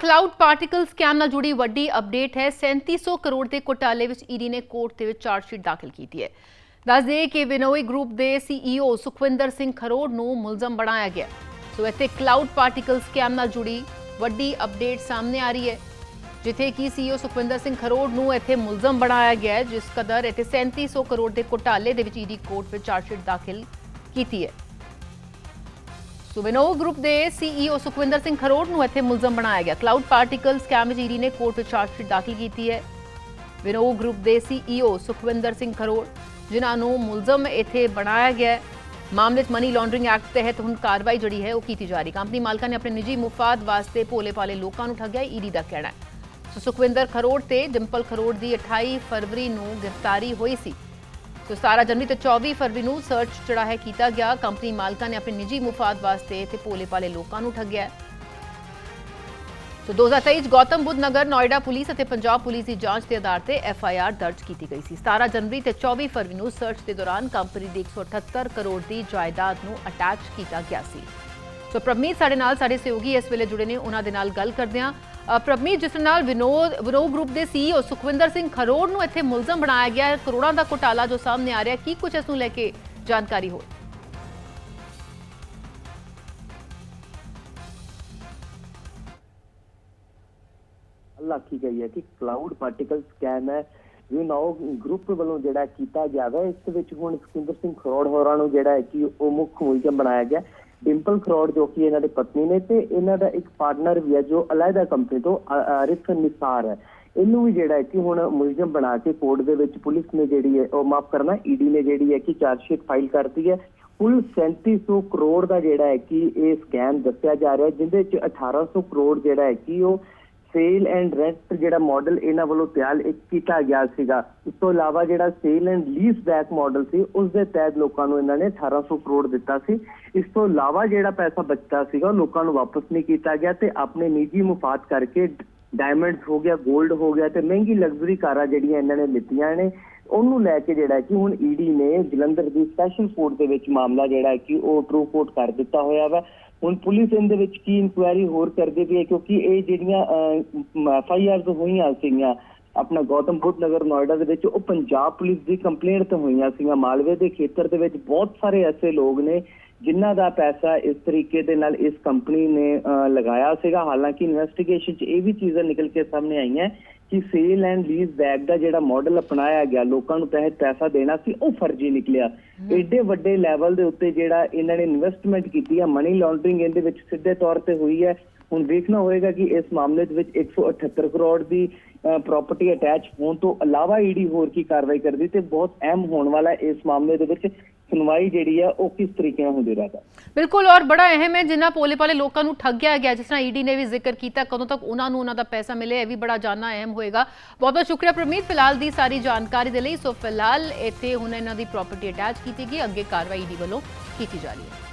Cloud particle scam ਨਾਲ ਜੁੜੀ ਵੱਡੀ ਅਪਡੇਟ ਹੈ। 3700 ਕਰੋੜ ਦੇ ਘੁਟਾਲੇ ਵਿੱਚ ਈਡੀ ਨੇ ਕੋਰਟ ਦੇ ਵਿੱਚ ਚਾਰਜਸ਼ੀਟ ਦਾਖਲ ਕੀਤੀ ਹੈ। ਦੱਸ ਦਈਏ ਕਿ ਵਿਨੋਈ ਗਰੁੱਪ ਦੇ ਸੀਈਓ ਸੁਖਵਿੰਦਰ ਸਿੰਘ ਖਰੋੜ ਨੂੰ ਮੁਲਜ਼ਮ ਬਣਾਇਆ ਗਿਆ। ਸੋ ਇੱਥੇ ਕਲਾਊਡ ਪਾਰਟੀਕਲ ਸਕੈਮ ਨਾਲ ਜੁੜੀ ਵੱਡੀ ਅਪਡੇਟ ਸਾਹਮਣੇ ਆ ਰਹੀ ਹੈ। ਜਿੱਥੇ ਕਿ ਸੀਈਓ ਸੁਖਵਿੰਦਰ ਸਿੰਘ ਖਰੋੜ ਨੂੰ ਇੱਥੇ ਮੁਲਜ਼ਮ ਬਣਾਇਆ ਗਿਆ ਹੈ, ਜਿਸ ਕਦਰ ਇੱਥੇ 3700 ਕਰੋੜ ਦੇ ਘੁਟਾਲੇ ਦੇ ਵਿੱਚ ਈਡੀ ਕੋਰਟ ਵਿੱਚ ਚਾਰਜਸ਼ੀਟ ਦਾਖਲ ਕੀਤੀ ਹੈ। ਸੁਬਿਨੋ ਗਰੁੱਪ ਦੇ ਸੀਈਓ ਸੁਖਵਿੰਦਰ ਸਿੰਘ ਖਰੋੜ ਨੂੰ ਇੱਥੇ ਮੁਲਜ਼ਮ ਬਣਾਇਆ ਗਿਆ। ਕਲਾਊਡ ਪਾਰਟੀਕਲ ਸਕੈਮ ਵਿੱਚ ਈਡੀ ਨੇ ਕੋਰਟ ਵਿੱਚ ਚਾਰਜਸ਼ੀਟ ਦਾਖਲ ਕੀਤੀ ਹੈ। ਵਿਨੋ ਗਰੁੱਪ ਦੇ ਸੀਈਓ ਸੁਖਵਿੰਦਰ ਸਿੰਘ ਖਰੋੜ, ਜਿਨ੍ਹਾਂ ਨੂੰ ਮੁਲਜ਼ਮ ਇੱਥੇ ਬਣਾਇਆ ਗਿਆ ਮਾਮਲੇ 'ਚ ਮਨੀ ਲਾਂਡਰਿੰਗ ਐਕਟ ਤਹਿਤ ਹੁਣ ਕਾਰਵਾਈ ਜਿਹੜੀ ਹੈ ਉਹ ਕੀਤੀ ਜਾ ਰਹੀ ਕੰਪਨੀ ਮਾਲਕਾਂ ਨੇ ਆਪਣੇ ਨਿੱਜੀ ਮੁਫਾਦ ਵਾਸਤੇ ਭੋਲੇ ਭਾਲੇ ਲੋਕਾਂ ਨੂੰ ਠੱਗਿਆ ਈਡੀ ਦਾ ਕਹਿਣਾ ਹੈ। ਸੋ ਸੁਖਵਿੰਦਰ ਖਰੋੜ ਤੇ ਡਿੰਪਲ ਖਰੋੜ ਦੀ 28 ਫਰਵਰੀ ਨੂੰ ਗ੍ਰਿਫਤਾਰੀ ਹੋਈ ਸੀ। ਸੋ 17 ਜਨਵਰੀ ਤੇ 24 ਫਰਵਰੀ ਨੂੰ ਸਰਚ ਜਿਹੜਾ ਹੈ ਕੀਤਾ ਗਿਆ। ਕੰਪਨੀ ਮਾਲਕਾਂ ਨੇ ਆਪਣੇ ਨਿੱਜੀ ਮੁਫਾਦ ਵਾਸਤੇ ਤੇ ਭੋਲੇ ਭਾਲੇ ਲੋਕਾਂ ਨੂੰ ਠੱਗਿਆ ਸੋ 2023 'ਚ ਗੌਤਮ ਬੁੱਧ ਨਗਰ, ਨੋਇਡਾ ਪੁਲਿਸ ਅਤੇ ਪੰਜਾਬ ਪੁਲਿਸ ਦੀ ਜਾਂਚ ਦੇ ਆਧਾਰ ਤੇ ਐਫ ਆਈ ਆਰ ਦਰਜ ਕੀਤੀ ਗਈ ਸੀ। 17 ਜਨਵਰੀ ਤੇ 24 ਫਰਵਰੀ ਨੂੰ ਸਰਚ ਦੇ ਦੌਰਾਨ ਕੰਪਨੀ ਦੀ 178 ਕਰੋੜ ਦੀ ਜਾਇਦਾਦ ਨੂੰ ਅਟੈਚ ਕੀਤਾ ਗਿਆ ਸੀ। ਸੋ ਪ੍ਰਮੀਤ ਸਾਡੇ ਨਾਲ, ਸਾਡੇ ਸਹਿਯੋਗੀ ਇਸ ਵੇਲੇ ਜੁੜੇ ਨੇ, ਉਹਨਾਂ ਦੇ ਨਾਲ ਗੱਲ ਕਰਦੇ ਹਾਂ। ਅ, ਜਿਸ ਨਾਲ ਵਿਨੋਦ ਵਿਨੋਦ ਗਰੁੱਪ ਦੇ ਸੀਈਓ ਸੁਖਵਿੰਦਰ ਸਿੰਘ ਖਰੋੜ ਨੂੰ ਇੱਥੇ ਮੁਲਜ਼ਮ ਬਣਾਇਆ ਗਿਆ ਹੈ। ਕਰੋੜਾਂ ਦਾ ਘੁਟਾਲਾ ਜੋ ਸਾਹਮਣੇ ਆ ਰਿਹਾ ਕੀ ਕੁਝ ਇਸ ਨੂੰ ਲੈ ਕੇ ਜਾਣਕਾਰੀ ਹੋ ਆਖੀ ਗਈ ਹੈ ਕਿ ਕਲਾਊਡ ਪਾਰਟੀਕਲ ਸਕੈਮ ਹੈ। ਯੂ نو ਗਰੁੱਪ ਵੱਲੋਂ ਜਿਹੜਾ ਕੀਤਾ ਗਿਆ ਵਾ ਇਸ ਵਿੱਚ ਹੁਣ ਸੁਖਿੰਦਰ ਸਿੰਘ ਖਰੋੜ ਹੋਰਾਂ ਨੂੰ ਜਿਹੜਾ ਹੈ ਕਿ ਉਹ ਮੁੱਖ ਮੁਲਜ਼ਮ ਬਣਾਇਆ ਗਿਆ। ਡਿੰਪਲ ਖਰੋੜ ਜੋ ਕਿ ਇਹਨਾਂ ਦੇ ਪਤਨੀ ਨੇ ਤੇ ਇਹਨਾਂ ਦਾ ਇੱਕ ਪਾਰਟਨਰ ਵੀ ਹੈ ਜੋ ਅਲੱਗਾ ਕੰਪਨੀ ਤੋਂ ਆਰਿਫ ਨਿਸਾਰ ਹੈ। ਇਹਨੂੰ ਵੀ ਜਿਹੜਾ ਹੈ ਕਿ ਹੁਣ ਮੁਲਜ਼ਮ ਬਣਾ ਕੇ ਕੋਰਟ ਦੇ ਵਿੱਚ ਪੁਲਿਸ ਨੇ ਜਿਹੜੀ ਹੈ, ਉਹ ਮਾਫ ਕਰਨਾ ਈਡੀ ਨੇ ਜਿਹੜੀ ਹੈ ਕਿ ਚਾਰਜਸ਼ੀਟ ਫਾਈਲ ਕਰਤੀ ਹੈ। ਕੁੱਲ 3700 ਕਰੋੜ ਦਾ ਜਿਹੜਾ ਹੈ ਕਿ ਇਹ ਸਕੈਮ ਦੱਸਿਆ ਜਾ ਰਿਹਾ ਹੈ, ਜਿੰਦੇ ਵਿੱਚ 1800 ਕਰੋੜ ਜਿਹੜਾ ਹੈ ਕਿ ਉਹ ਸੇਲ ਐਂਡ ਰੈਂਟ ਜਿਹੜਾ ਮਾਡਲ ਇਹਨਾਂ ਵੱਲੋਂ ਤਿਆਰ ਕੀਤਾ ਗਿਆ ਸੀਗਾ। ਇਸ ਤੋਂ ਇਲਾਵਾ ਜਿਹੜਾ sale and lease back model ਸੀ ਉਸ ਦੇ ਤਹਿਤ ਲੋਕਾਂ ਨੂੰ ਇਹਨਾਂ ਨੇ 1800 ਕਰੋੜ ਦਿੱਤਾ ਸੀ। ਇਸ ਤੋਂ ਇਲਾਵਾ ਜਿਹੜਾ ਪੈਸਾ ਬਚਦਾ ਸੀਗਾ, ਉਹ ਲੋਕਾਂ ਨੂੰ ਵਾਪਸ ਨਹੀਂ ਕੀਤਾ ਗਿਆ ਤੇ ਆਪਣੇ ਨਿੱਜੀ ਮੁਫਾਦ ਕਰਕੇ ਡਾਇਮੰਡਸ ਹੋ ਗਿਆ 골ਡ ਹੋ ਗਿਆ ਤੇ ਮਹਿੰਗੀ ਲਗਜ਼ਰੀ ਕਾਰਾਂ ਜਿਹੜੀਆਂ ਇਹਨਾਂ ਨੇ ਲਿੱਤੀਆਂ ਨੇ ਉਹਨੂੰ ਲੈ ਕੇ ਜਿਹੜਾ ਕਿ ਹੁਣ ਈਡੀ ਨੇ ਜਲੰਧਰ ਦੀ ਸਪੈਸ਼ਲ ਕੋਰਟ ਦੇ ਵਿੱਚ ਮਾਮਲਾ ਜਿਹੜਾ ਕਿ ਉਹ ਟਰੂ ਕੋਰਟ ਕਰ ਦਿੱਤਾ ਹੋਇਆ ਵਾ। ਹੁਣ ਪੁਲਿਸ ਇਹਦੇ ਵਿੱਚ ਕੀ ਇਨਕੁਆਇਰੀ ਹੋਰ ਕਰਦੀ ਪਈ ਹੈ ਕਿਉਂਕਿ ਇਹ ਜਿਹੜੀਆਂ ਐਫ ਆਈ ਆਰਸ ਹੋਈਆਂ ਸੀਗੀਆਂ, ਆਪਣਾ ਗੌਤਮ ਬੁੱਧ ਨਗਰ ਨੋਇਡਾ ਦੇ ਵਿੱਚ, ਉਹ ਪੰਜਾਬ ਪੁਲਿਸ ਦੀ ਕੰਪਲੇਂਟ ਤੇ ਹੋਈਆਂ ਸੀਗੀਆਂ। ਮਾਲਵੇ ਦੇ ਖੇਤਰ ਦੇ ਵਿੱਚ ਬਹੁਤ ਸਾਰੇ ਐਸੇ ਲੋਕ ਨੇ ਜਿਨ੍ਹਾਂ ਦਾ ਪੈਸਾ ਇਸ ਤਰੀਕੇ ਦੇ ਨਾਲ ਇਸ ਕੰਪਨੀ ਨੇ ਲਗਾਇਆ ਸੀਗਾ। ਹਾਲਾਂਕਿ ਇਨਵੈਸਟੀਗੇਸ਼ਨ 'ਚ ਇਹ ਵੀ ਚੀਜ਼ਾਂ ਨਿਕਲ ਕੇ ਸਾਹਮਣੇ ਆਈਆਂ ਕਿ ਸੇਲ ਐਂਡ ਲੀਜ਼ ਬੈਕ ਦਾ ਜਿਹੜਾ ਮਾਡਲ ਅਪਣਾਇਆ ਗਿਆ ਲੋਕਾਂ ਨੂੰ ਤਹਿਤ ਪੈਸਾ ਦੇਣਾ ਸੀ ਉਹ ਫਰਜ਼ੀ ਨਿਕਲਿਆ। ਏਡੇ ਵੱਡੇ ਲੈਵਲ ਦੇ ਉੱਤੇ ਜਿਹੜਾ ਇਹਨਾਂ ਨੇ ਇਨਵੈਸਟਮੈਂਟ ਕੀਤੀ ਹੈ ਮਨੀ ਲਾਂਡਰਿੰਗ ਇਹਦੇ ਵਿੱਚ ਸਿੱਧੇ ਤੌਰ ਤੇ ਹੋਈ ਹੈ। ਹੁਣ ਵੇਖਣਾ ਹੋਏਗਾ ਕਿ ਇਸ ਮਾਮਲੇ ਦੇ ਵਿੱਚ 178 ਕਰੋੜ ਦੀ ਪ੍ਰਾਪਰਟੀ ਅਟੈਚ ਹੋਣ ਤੋਂ ਇਲਾਵਾ ਈਡੀ ਹੋਰ ਕੀ ਕਾਰਵਾਈ ਕਰਦੀ ਤੇ ਬਹੁਤ ਅਹਿਮ ਹੋਣ ਵਾਲਾ ਇਸ ਮਾਮਲੇ ਦੇ ਵਿੱਚ ਸੁਣਵਾਈ ਜਿਹੜੀ ਹੈ ਉਹ ਕਿਸ ਤਰੀਕੇ ਨਾਲ ਹੁੰਦੀ ਰਹੇਗਾ ਬਿਲਕੁਲ, ਔਰ ਬੜਾ ਅਹਿਮ ਹੈ ਜਿਨ੍ਹਾਂ ਭੋਲੇ ਭਾਲੇ ਲੋਕਾਂ ਨੂੰ ਠੱਗਿਆ ਗਿਆ, ਜਿਸ ਤਰ੍ਹਾਂ ਈਡੀ ਨੇ ਵੀ ਜ਼ਿਕਰ ਕੀਤਾ, ਕਦੋਂ ਤੱਕ ਉਹਨਾਂ ਨੂੰ ਉਹਨਾਂ ਦਾ ਪੈਸਾ ਮਿਲੇ, ਇਹ ਵੀ ਬੜਾ ਜਾਨਣਾ ਅਹਿਮ ਹੋਏਗਾ। ਬਹੁਤ ਬਹੁਤ ਸ਼ੁਕਰੀਆ ਪ੍ਰਮੀਤ, ਫਿਲਹਾਲ ਦੀ ਸਾਰੀ ਜਾਣਕਾਰੀ ਦੇ ਲਈ। ਸੋ ਫਿਲਹਾਲ ਇੱਥੇ ਹੁਣ ਇਹਨਾਂ ਦੀ ਪ੍ਰਾਪਰਟੀ ਅਟੈਚ ਕੀਤੀ ਗਈ, ਅੱਗੇ ਕਾਰਵਾਈ ਈਡੀ ਵੱਲੋਂ ਕੀਤੀ ਜਾ ਰਹੀ ਹੈ।